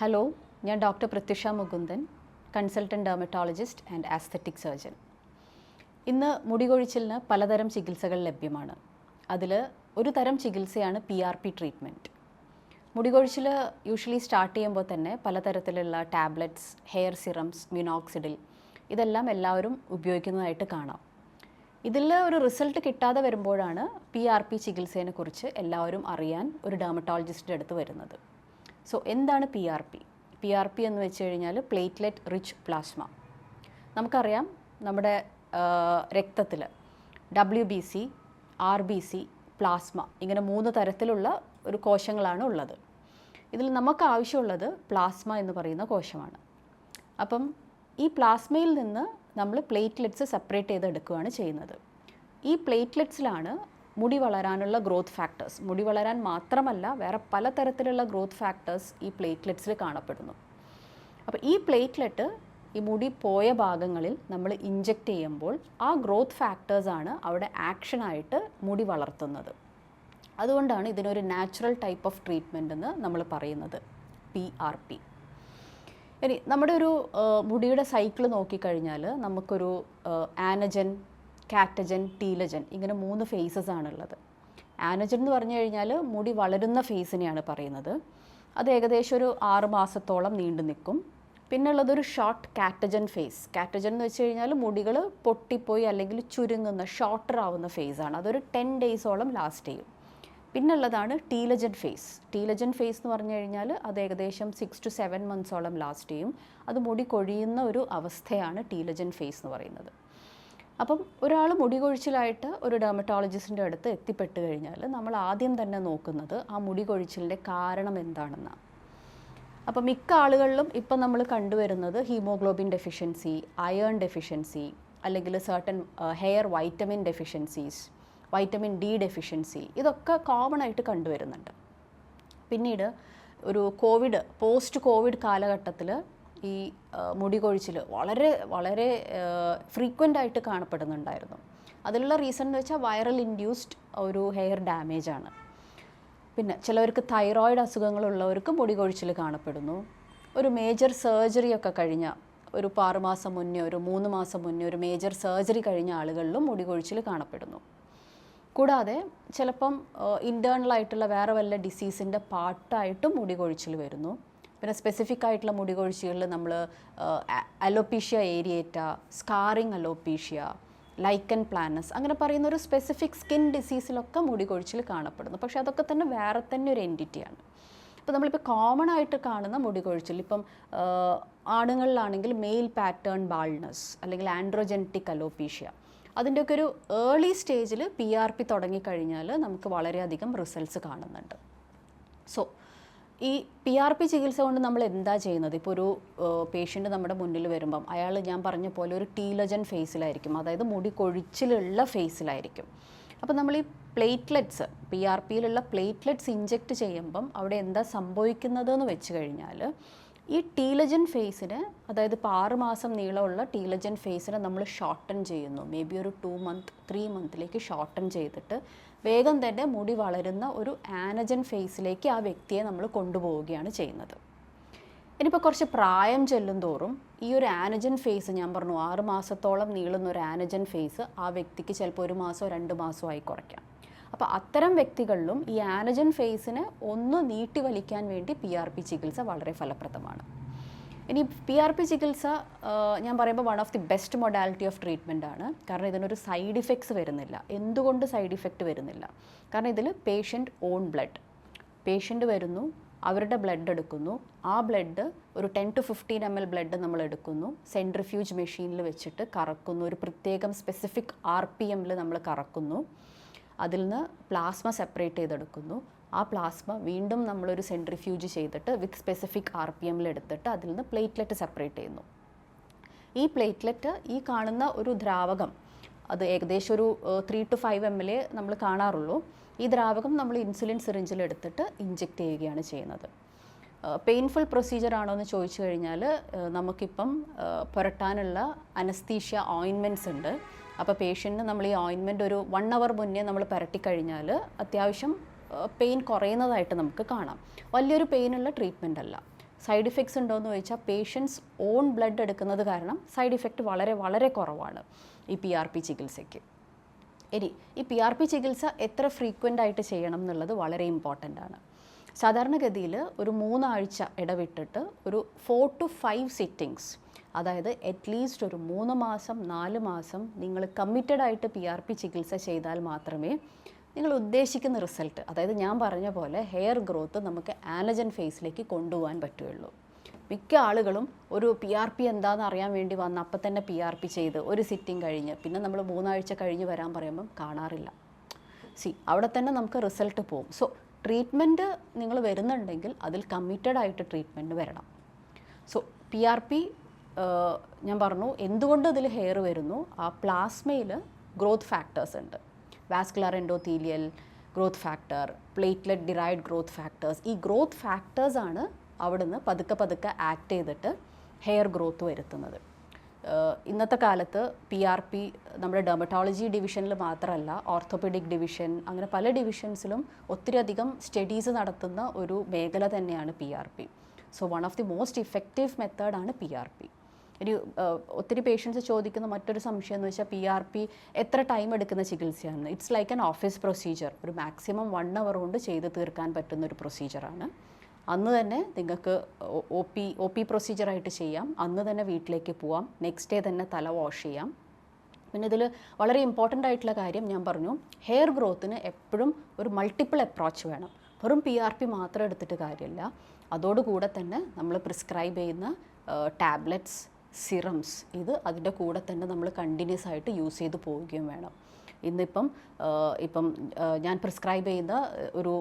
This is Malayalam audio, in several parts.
ഹലോ ഞാൻ doctor Prathyusha Mukundan consultant dermatologist and aesthetic surgeon ഇന്ന് മുടികൊഴിച്ചിലിന് പലതരം ചികിത്സകൾ ലഭ്യമാണ്. അതിൽ ഒരു തരം ചികിത്സയാണ് പി ആർ പി ട്രീറ്റ്മെന്റ് മുടികൊഴിച്ചിൽ യൂഷ്വലി സ്റ്റാർട്ട് ചെയ്യുമ്പോൾ തന്നെ പലതരത്തിലുള്ള ടാബ്ലറ്റ്സ് ഹെയർ സിറംസ് മിനോക്സിഡിൽ ഇതെല്ലാം എല്ലാവരും ഉപയോഗിക്കുന്നതായിട്ട് കാണാം. ഇതിൽ ഒരു റിസൾട്ട് കിട്ടാതെ വരുമ്പോഴാണ് പി ആർ പി ചികിത്സയെ കുറിച്ച് എല്ലാവരും അറിയാൻ ഒരു ഡെർമറ്റോളജിസ്റ്റിന്റെ അടുത്ത് വരുന്നത്. സോ എന്താണ് P R P P R P എന്ന് വെച്ച് കഴിഞ്ഞാൽ പ്ലേറ്റ്ലെറ്റ് റിച്ച് പ്ലാസ്മ നമുക്കറിയാം നമ്മുടെ രക്തത്തിൽ W B C R B C plasma ഇങ്ങനെ മൂന്ന് തരത്തിലുള്ള ഒരു കോശങ്ങളാണ് ഉള്ളത്. ഇതിൽ നമുക്ക് ആവശ്യമുള്ളത് പ്ലാസ്മ എന്ന് പറയുന്ന കോശമാണ്. അപ്പം ഈ പ്ലാസ്മയിൽ നിന്ന് നമ്മൾ പ്ലേറ്റ്ലെറ്റ്സ് സെപ്പറേറ്റ് ചെയ്തെടുക്കുകയാണ് ചെയ്യുന്നത്. ഈ പ്ലേറ്റ്ലെറ്റ്സിലാണ് മുടി വളരാനുള്ള ഗ്രോത്ത് ഫാക്ടേഴ്സ് മുടി വളരാൻ മാത്രമല്ല വേറെ പലതരത്തിലുള്ള ഗ്രോത്ത് ഫാക്ടേഴ്സ് ഈ പ്ലേറ്റ്ലെറ്റ്സിൽ കാണപ്പെടുന്നു. അപ്പോൾ ഈ പ്ലേറ്റ്ലെറ്റ് ഈ മുടി പോയ ഭാഗങ്ങളിൽ നമ്മൾ ഇഞ്ചെക്റ്റ് ചെയ്യുമ്പോൾ ആ ഗ്രോത്ത് ഫാക്ടേഴ്സാണ് അവിടെ ആക്ഷനായിട്ട് മുടി വളർത്തുന്നത്. അതുകൊണ്ടാണ് ഇതിനൊരു നാച്ചുറൽ ടൈപ്പ് ഓഫ് ട്രീറ്റ്മെന്റ് എന്ന് നമ്മൾ പറയുന്നത് പി ആർ പി ഇനി നമ്മുടെ ഒരു മുടിയുടെ സൈക്കിൾ നോക്കിക്കഴിഞ്ഞാൽ നമുക്കൊരു ആനജൻ കാറ്റജൻ ടീലജൻ ഇങ്ങനെ മൂന്ന് ഫേസസ് ആണുള്ളത്. ആനജൻ എന്ന് പറഞ്ഞു കഴിഞ്ഞാൽ മുടി വളരുന്ന ഫേസിനെയാണ് പറയുന്നത്. അത് ഏകദേശം ഒരു ആറ് മാസത്തോളം നീണ്ടു നിൽക്കും. പിന്നുള്ളതൊരു ഷോർട്ട് കാറ്റജൻ ഫേസ് കാറ്റജൻ എന്ന് വെച്ച് കഴിഞ്ഞാൽ മുടികൾ പൊട്ടിപ്പോയി അല്ലെങ്കിൽ ചുരുങ്ങുന്ന ഷോർട്ടർ ആവുന്ന ഫേസാണ് അതൊരു ടെൻ ഡേയ്സോളം ലാസ്റ്റ് ചെയ്യും. പിന്നുള്ളതാണ് ടീലജൻ ഫേസ് ടീലജൻ ഫേസ് എന്ന് പറഞ്ഞു കഴിഞ്ഞാൽ അത് ഏകദേശം സിക്സ് ടു സെവൻ മന്ത്സോളം ലാസ്റ്റ് ചെയ്യും. അത് മുടി കൊഴിയുന്ന ഒരു അവസ്ഥയാണ് ടീലജൻ ഫേസ് എന്ന് പറയുന്നത്. അപ്പം ഒരാൾ മുടി കൊഴിച്ചിലായിട്ട് ഒരു ഡെർമറ്റോളജിസ്റ്റിന്റെ അടുത്ത് എത്തിപ്പെട്ട് കഴിഞ്ഞാൽ നമ്മൾ ആദ്യം തന്നെ നോക്കുന്നത് ആ മുടി കൊഴിച്ചിലിന്റെ കാരണം എന്താണെന്നാണ് അപ്പോൾ മിക്ക ആളുകളിലും ഇപ്പം നമ്മൾ കണ്ടുവരുന്നത് ഹീമോഗ്ലോബിൻ ഡെഫിഷ്യൻസി അയേൺ ഡെഫിഷ്യൻസി അല്ലെങ്കിൽ certain hair vitamin deficiencies vitamin D deficiency ഇതൊക്കെ കോമൺ ആയിട്ട് കണ്ടുവരുന്നുണ്ട്. പിന്നീട് ഒരു കോവിഡ് പോസ്റ്റ് കോവിഡ് കാലഘട്ടത്തിൽ ഈ മുടി കൊഴിച്ചിൽ വളരെ വളരെ ഫ്രീക്വന്റ് ആയിട്ട് കാണപ്പെടുന്നുണ്ടായിരുന്നു. അതിലുള്ള റീസൺ എന്ന് വെച്ചാൽ വൈറൽ ഇൻഡ്യൂസ്ഡ് ഒരു ഹെയർ ഡാമേജ് ആണ്. പിന്നെ ചിലവർക്ക് തൈറോയിഡ് അസുഖങ്ങളുള്ളവർക്ക് മുടി കൊഴിച്ചിൽ കാണപ്പെടുന്നു. ഒരു മേജർ സർജറി ഒക്കെ കഴിഞ്ഞ ഒരു പാറ് മാസം മുന്നേ ഒരു മൂന്ന് മാസം മുന്നേ ഒരു മേജർ സർജറി കഴിഞ്ഞ ആളുകളിലും മുടി കൊഴിച്ചിൽ കാണപ്പെടുന്നു. കൂടാതെ ചിലപ്പം ഇന്റേർണൽ ആയിട്ടുള്ള വേറെ വല്ല ഡിസീസിന്റെ പാർട്ടായിട്ടും മുടി കൊഴിച്ചിൽ വരുന്നു. പിന്നെ സ്പെസിഫിക് ആയിട്ടുള്ള മുടി കൊഴിച്ചിലിൽ നമ്മൾ alopecia areata scarring alopecia lichen planus അങ്ങനെ പറയുന്ന ഒരു സ്പെസിഫിക് സ്കിൻ ഡിസീസിലൊക്കെ മുടി കൊഴിച്ചിൽ കാണപ്പെടുന്നു. പക്ഷേ അതൊക്കെ തന്നെ വേറെ തന്നെ ഒരു എന്റിറ്റിയാണ് അപ്പോൾ നമ്മളിപ്പോൾ കോമൺ ആയിട്ട് കാണുന്ന മുടി കൊഴിച്ചിൽ ഇപ്പം ആണുങ്ങളിലാണെങ്കിൽ മെയിൽ പാറ്റേൺ ബാൾനസ് അല്ലെങ്കിൽ ആൻഡ്രോജനറ്റിക് അലോപീഷ്യ അതിന്റെയൊക്കെ ഒരു ഏർലി സ്റ്റേജിൽ പി ആർ പി തുടങ്ങിക്കഴിഞ്ഞാൽ നമുക്ക് വളരെയധികം റിസൾട്ട്സ് കാണുന്നുണ്ട്. സോ ഈ പി ആർ പി ചികിത്സ കൊണ്ട് നമ്മൾ എന്താ ചെയ്യുന്നത്? ഇപ്പോൾ ഒരു പേഷ്യന്റ് നമ്മുടെ മുന്നിൽ വരുമ്പം അയാൾ ഞാൻ പറഞ്ഞ പോലെ ഒരു ടീലജൻ ഫേസിലായിരിക്കും അതായത് മുടി കൊഴിച്ചിലുള്ള ഫേസിലായിരിക്കും അപ്പോൾ നമ്മൾ ഈ പ്ലേറ്റ്ലെറ്റ്സ് പി ആർ പിയിലുള്ള പ്ലേറ്റ്ലെറ്റ്സ് ഇഞ്ചെക്റ്റ് ചെയ്യുമ്പം അവിടെ എന്താ സംഭവിക്കുന്നതെന്ന് വെച്ച് കഴിഞ്ഞാൽ ഈ ടീലജൻ ഫേസിന് അതായത് ഇപ്പോൾ ആറ് മാസം നീളമുള്ള ടീലജൻ ഫേസിനെ നമ്മൾ ഷോർട്ടൺ ചെയ്യുന്നു. മേ ബി ഒരു ടു മന്ത് ത്രീ മന്തിലേക്ക് ഷോർട്ടൺ ചെയ്തിട്ട് വേഗം തന്നെ മുടി വളരുന്ന ഒരു ആനജൻ ഫേസിലേക്ക് ആ വ്യക്തിയെ നമ്മൾ കൊണ്ടുപോവുകയാണ് ചെയ്യുന്നത്. ഇനിയിപ്പോൾ കുറച്ച് പ്രായം ചെല്ലും തോറും ഈ ഒരു ആനജൻ ഫേസ് ഞാൻ പറഞ്ഞു ആറ് മാസത്തോളം നീളുന്ന ഒരു ആനജൻ ഫേസ് ആ വ്യക്തിക്ക് ചിലപ്പോൾ ഒരു മാസമോ രണ്ട് മാസമോ ആയി കുറയ്ക്കാം. അപ്പോൾ അത്തരം വ്യക്തികളിലും ഈ ആനജൻ ഫേസിനെ ഒന്ന് നീട്ടി വലിക്കാൻ വേണ്ടി പി ആർ പി ചികിത്സ വളരെ ഫലപ്രദമാണ്. ഇനി പി ആർ പി ചികിത്സ ഞാൻ പറയുമ്പോൾ one of the best modality of treatment ആണ്. കാരണം ഇതിനൊരു സൈഡ് ഇഫക്ട്സ് വരുന്നില്ല. എന്തുകൊണ്ട് സൈഡ് ഇഫക്റ്റ് വരുന്നില്ല? കാരണം ഇതിൽ പേഷ്യന്റ് ഓൺ ബ്ലഡ് പേഷ്യന്റ് വരുന്നു അവരുടെ ബ്ലഡ് എടുക്കുന്നു. ആ ബ്ലഡ് ഒരു ten to fifteen M L blood നമ്മൾ എടുക്കുന്നു. സെൻട്രിഫ്യൂജ് മെഷീനിൽ വെച്ചിട്ട് കറക്കുന്നു. ഒരു പ്രത്യേകം സ്പെസിഫിക് ആർ പി എമ്മിൽ നമ്മൾ കറക്കുന്നു. അതിൽ നിന്ന് പ്ലാസ്മ സെപ്പറേറ്റ് ചെയ്തെടുക്കുന്നു. ആ പ്ലാസ്മ വീണ്ടും നമ്മളൊരു സെൻട്രിഫ്യൂജ് ചെയ്തിട്ട് വിത്ത് സ്പെസിഫിക് ആർ പി എമ്മിൽ എടുത്തിട്ട് അതിൽ നിന്ന് പ്ലേറ്റ്ലെറ്റ് സെപ്പറേറ്റ് ചെയ്യുന്നു. ഈ പ്ലേറ്റ്ലെറ്റ് ഈ കാണുന്ന ഒരു ദ്രാവകം അത് ഏകദേശം ഒരു three to five M L നമ്മൾ കാണാറുള്ളൂ. ഈ ദ്രാവകം നമ്മൾ ഇൻസുലിൻ സിറിഞ്ചിൽ എടുത്തിട്ട് ഇഞ്ചെക്റ്റ് ചെയ്യുകയാണ് ചെയ്യുന്നത്. പെയിൻഫുൾ പ്രൊസീജിയർ ആണോ എന്ന് ചോദിച്ചു കഴിഞ്ഞാൽ നമുക്കിപ്പം പുരട്ടാനുള്ള അനസ്തീഷ്യ ഓയിൻമെന്റ്സ് ഉണ്ട്. അപ്പോൾ പേഷ്യന്റിന് നമ്മൾ ഈ ഓയിൻമെന്റ് ഒരു വൺ അവർ മുന്നേ നമ്മൾ പുരട്ടിക്കഴിഞ്ഞാൽ അത്യാവശ്യം പെയിൻ കുറയുന്നതായിട്ട് നമുക്ക് കാണാം. വലിയൊരു പെയിനുള്ള ട്രീറ്റ്മെന്റ് അല്ല. സൈഡ് ഇഫക്ട്സ് ഉണ്ടോ എന്ന് ചോദിച്ചാൽ പേഷ്യൻസ് ഓൺ ബ്ലഡ് എടുക്കുന്നത് കാരണം സൈഡ് ഇഫക്റ്റ് വളരെ വളരെ കുറവാണ് ഈ പി ആർ പി ചികിത്സയ്ക്ക്. ഇനി ഈ പി ആർ പി ചികിത്സ എത്ര ഫ്രീക്വന്റ് ആയിട്ട് ചെയ്യണം എന്നുള്ളത് വളരെ ഇമ്പോർട്ടന്റ് ആണ്. സാധാരണഗതിയിൽ ഒരു മൂന്നാഴ്ച ഇടവിട്ടിട്ട് ഒരു ഫോർ ടു ഫൈവ് സിറ്റിങ്സ് അതായത് അറ്റ്ലീസ്റ്റ് ഒരു മൂന്ന് മാസം നാല് മാസം നിങ്ങൾ കമ്മിറ്റഡ് ആയിട്ട് പി ആർ പി ചികിത്സ ചെയ്താൽ മാത്രമേ നിങ്ങൾ ഉദ്ദേശിക്കുന്ന റിസൾട്ട് അതായത് ഞാൻ പറഞ്ഞ പോലെ ഹെയർ ഗ്രോത്ത് നമുക്ക് ആനജൻ ഫേസിലേക്ക് കൊണ്ടുപോകാൻ പറ്റുകയുള്ളൂ. മിക്ക ആളുകളും ഒരു പി ആർ പി എന്താണെന്ന് അറിയാൻ വേണ്ടി വന്ന് അപ്പം തന്നെ പി ആർ പി ചെയ്ത് ഒരു സിറ്റിംഗ് കഴിഞ്ഞ് പിന്നെ നമ്മൾ മൂന്നാഴ്ച കഴിഞ്ഞ് വരാൻ പറയുമ്പം കാണാറില്ല. സി അവിടെ തന്നെ നമുക്ക് റിസൾട്ട് പോകും സോ ട്രീറ്റ്മെന്റ് നിങ്ങൾ വരുന്നുണ്ടെങ്കിൽ അതിൽ കമ്മിറ്റഡ് ആയിട്ട് ട്രീറ്റ്മെന്റ് വരണം. സോ പി ആർ പി ഞാൻ പറഞ്ഞു എന്തുകൊണ്ട് ഇതിൽ ഹെയർ വരുന്നു? ആ പ്ലാസ്മയിൽ ഗ്രോത്ത് ഫാക്ടേഴ്സ് ഉണ്ട്. Vascular endothelial growth factor platelet derived growth factors ഈ ഗ്രോത്ത് ഫാക്ടേഴ്സാണ് അവിടുന്ന് പതുക്കെ പതുക്കെ ആക്ട് ചെയ്തിട്ട് ഹെയർ ഗ്രോത്ത് വരുത്തുന്നത്. ഇന്നത്തെ കാലത്ത് പി ആർ പി നമ്മുടെ ഡെർമറ്റോളജി ഡിവിഷനിൽ മാത്രമല്ല ഓർത്തോപെഡിക് ഡിവിഷൻ അങ്ങനെ പല ഡിവിഷൻസിലും ഒത്തിരി അധികം സ്റ്റഡീസ് നടത്തുന്ന ഒരു മേഖല തന്നെയാണ് P R P so one of the most effective മെത്തേഡാണ് പി ആർ പി ഏഹ് ഒത്തിരി പേഷ്യൻസ് ചോദിക്കുന്ന മറ്റൊരു സംശയം എന്ന് വെച്ചാൽ പി ആർ പി എത്ര ടൈം എടുക്കുന്ന ചികിത്സയാണ്? It's like an office procedure ഒരു മാക്സിമം വൺ അവർ കൊണ്ട് ചെയ്ത് തീർക്കാൻ പറ്റുന്ന ഒരു പ്രൊസീജിയറാണ് അന്ന് തന്നെ നിങ്ങൾക്ക് ഒ പി ഒ പി പ്രൊസീജിയറായിട്ട് ചെയ്യാം. അന്ന് തന്നെ വീട്ടിലേക്ക് പോവാം. നെക്സ്റ്റ് ഡേ തന്നെ തല വാഷ് ചെയ്യാം. പിന്നെ ഇതിൽ വളരെ ഇമ്പോർട്ടന്റ് ആയിട്ടുള്ള കാര്യം ഞാൻ പറഞ്ഞു ഹെയർ ഗ്രോത്തിന് എപ്പോഴും ഒരു മൾട്ടിപ്പിൾ അപ്രോച്ച് വേണം. വെറും പി ആർ പി മാത്രം എടുത്തിട്ട് കാര്യമില്ല അതോടുകൂടെ തന്നെ നമ്മൾ പ്രിസ്ക്രൈബ് ചെയ്യുന്ന ടാബ്ലറ്റ്സ് സിറംസ്. ഇത് അതിന്റെ കൂടെ തന്നെ നമ്മൾ കണ്ടിന്യൂസ് ആയിട്ട് യൂസ് ചെയ്ത് പോവുകയും വേണം. ഇന്നിപ്പം ഇപ്പം ഞാൻ പ്രിസ്ക്രൈബ് ചെയ്യുന്ന ഒരു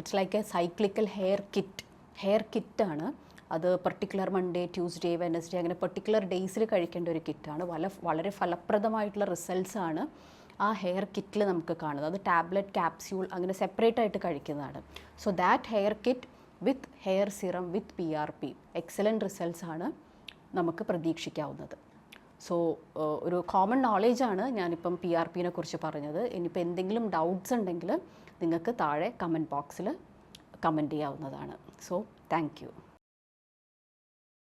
it's like a cyclical hair kit hair കിറ്റാണ് അത് പെർട്ടിക്കുലർ മൺഡേ ട്യൂസ്ഡേ വെനസ്ഡേ അങ്ങനെ പെർട്ടിക്കുലർ ഡേയ്സിൽ കഴിക്കേണ്ട ഒരു കിറ്റാണ് വല വളരെ ഫലപ്രദമായിട്ടുള്ള റിസൾട്ട്സാണ് ആ ഹെയർ കിറ്റിൽ നമുക്ക് കാണുന്നത്. അത് ടാബ്ലറ്റ് ക്യാപ്സ്യൂൾ അങ്ങനെ സെപ്പറേറ്റ് ആയിട്ട് കഴിക്കുന്നതാണ്. So that hair kit with hair serum with P R P excellent results ആണ്. നമുക്ക് പ്രതീക്ഷിക്കാവുന്നത്. സോ ഒരു കോമൺ നോളേജാണ് ഞാനിപ്പം പി ആർ പിനെ കുറിച്ച് പറഞ്ഞത്. ഇനിയിപ്പോൾ എന്തെങ്കിലും ഡൗട്ട്സ് ഉണ്ടെങ്കിൽ നിങ്ങൾക്ക് താഴെ കമന്റ് ബോക്സിൽ കമന്റ് ചെയ്യാവുന്നതാണ്. So thank